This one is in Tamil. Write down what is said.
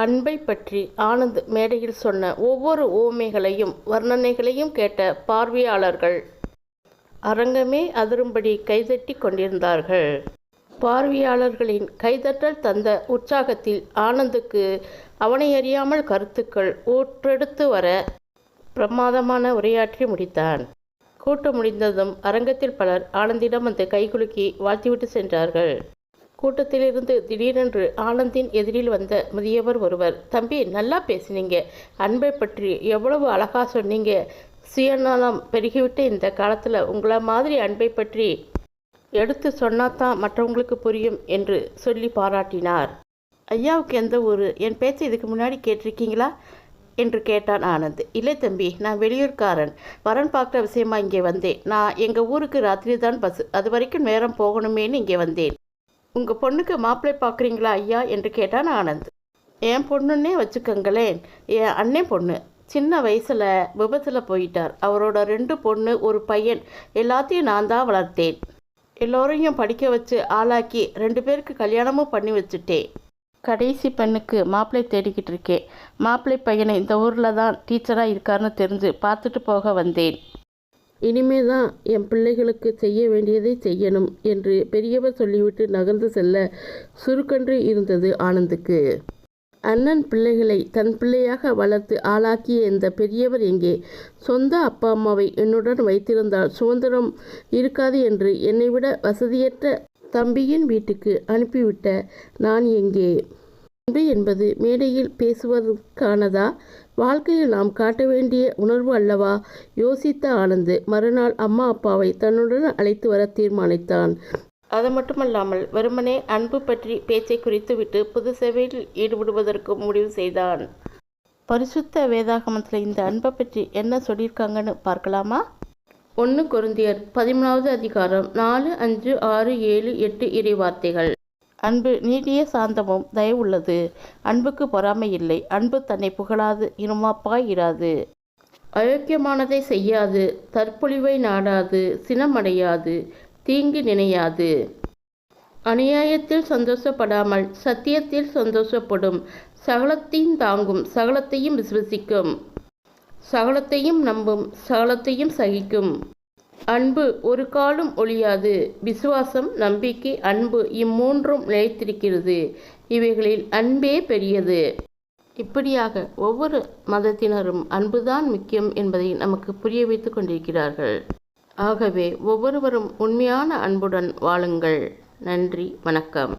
அன்பை பற்றி ஆனந்த் மேடையில் சொன்ன ஒவ்வொரு ஓமைகளையும் வர்ணனைகளையும் கேட்ட பார்வையாளர்கள் அரங்கமே அதிரும்படி கைதட்டி கொண்டிருந்தார்கள். பார்வையாளர்களின் கைதட்டல் தந்த உற்சாகத்தில் ஆனந்துக்கு அவனை அறியாமல் கருத்துக்கள் ஊற்றெடுத்து வர பிரமாதமான உரையாற்றி முடித்தான். கூட்டம் முடிந்ததும் அரங்கத்தில் பலர் ஆனந்திடம் வந்து கைகுலுக்கி வாழ்த்திவிட்டு சென்றார்கள். கூட்டத்திலிருந்து திடீரென்று ஆனந்தின் எதிரில் வந்த முதியவர் ஒருவர் தம்பி நல்லா பேசினீங்க. அன்பை பற்றி எவ்வளவு அழகாக சொன்னீங்க. சுயநலம் பெருகிவிட்ட இந்த காலத்தில் உங்களை மாதிரி அன்பை பற்றி எடுத்து சொன்னாதான் மற்றவங்களுக்கு புரியும் என்று சொல்லி பாராட்டினார். ஐயாவுக்கு எந்த ஊர்? என் பேச்சை இதுக்கு முன்னாடி கேட்டிருக்கீங்களா? என்று கேட்டான் ஆனந்த். இல்லை தம்பி நான் வெளியூர்காரன். வரன் பார்க்குற விஷயமா இங்கே வந்தேன். நான் எங்கள் ஊருக்கு ராத்திரி தான் பஸ். அது வரைக்கும் நேரம் போகணுமேன்னு இங்கே வந்தேன். உங்கள் பொண்ணுக்கு மாப்பிள்ளை பார்க்குறீங்களா ஐயா என்று கேட்டான் ஆனந்த். என் பொண்ணுன்னே வச்சுக்கோங்களேன். என் அண்ணன் பொண்ணு. சின்ன வயசில் விபத்தில் போயிட்டார். அவரோட ரெண்டு பொண்ணு ஒரு பையன். எல்லாத்தையும் நான் தான் வளர்த்தேன். எல்லோரையும் படிக்க வச்சு ஆளாக்கி ரெண்டு பேருக்கு கல்யாணமும் பண்ணி வச்சுட்டேன். கடைசி பெண்ணுக்கு மாப்பிள்ளை தேடிக்கிட்டு இருக்கேன். மாப்பிள்ளை பையனை இந்த ஊரில் தான் டீச்சராக இருக்காருன்னு தெரிஞ்சு பார்த்துட்டு போக வந்தேன். இனிமே தான் என் பிள்ளைகளுக்கு செய்ய வேண்டியதை செய்யணும் என்று பெரியவர் சொல்லிவிட்டு நகர்ந்து செல்ல சுருக்கன்று இருந்தது ஆனந்துக்கு. அண்ணன் பிள்ளைகளை தன் பிள்ளையாக வளர்த்து ஆளாக்கிய இந்த பெரியவர் எங்கே? சொந்த அப்பா அம்மாவை என்னுடன் வைத்திருந்தால் சுதந்திரம் இருக்காது என்று என்னை விட வசதியற்ற தம்பியின் வீட்டுக்கு அனுப்பிவிட்ட நான் எங்கே? அன்பு என்பது மேடையில் பேசுவதற்கானதா? வாழ்க்கையில் நாம் காட்ட வேண்டிய உணர்வு அல்லவா? யோசித்த ஆனந்து மறுநாள் அம்மா அப்பாவை தன்னுடன் அழைத்து வர தீர்மானித்தான். அது மட்டுமல்லாமல் வெறுமனே அன்பு பற்றி பேச்சை குறித்துவிட்டு புது சேவையில் ஈடுபடுவதற்கு முடிவு செய்தான். பரிசுத்த வேதாகமத்தில் இந்த அன்பை பற்றி என்ன சொல்லியிருக்காங்கன்னு பார்க்கலாமா? ஒன்று குருந்தியர் பதிமூணாவது அதிகாரம் நாலு அஞ்சு ஆறு ஏழு எட்டு இறை வார்த்தைகள். அன்பு நீடிய சாந்தமும் தயவுள்ளது. அன்புக்கு பொறாமை இல்லை. அன்பு தன்னை புகழாது இருமாப்பாய் இராது. அயோக்கியமானதை செய்யாது. தற்பொழிவை நாடாது சினமடையாது தீங்கு நினையாது. அநியாயத்தில் சந்தோஷப்படாமல் சத்தியத்தில் சந்தோஷப்படும். சகலத்தையும் தாங்கும் சகலத்தையும் விசுவசிக்கும். சகலத்தையும் நம்பும் சகலத்தையும் சகிக்கும். அன்பு ஒரு காலும் ஒழியாது. விசுவாசம் நம்பிக்கை அன்பு இம்மூன்றும் நிலைத்திருக்கிறது. இவைகளில் அன்பே பெரியது. இப்படியாக ஒவ்வொரு மதத்தினரும் அன்புதான் முக்கியம் என்பதை நமக்கு புரிய வைத்து கொண்டிருக்கிறார்கள். ஆகவே ஒவ்வொருவரும் உண்மையான அன்புடன் வாழுங்கள். நன்றி வணக்கம்.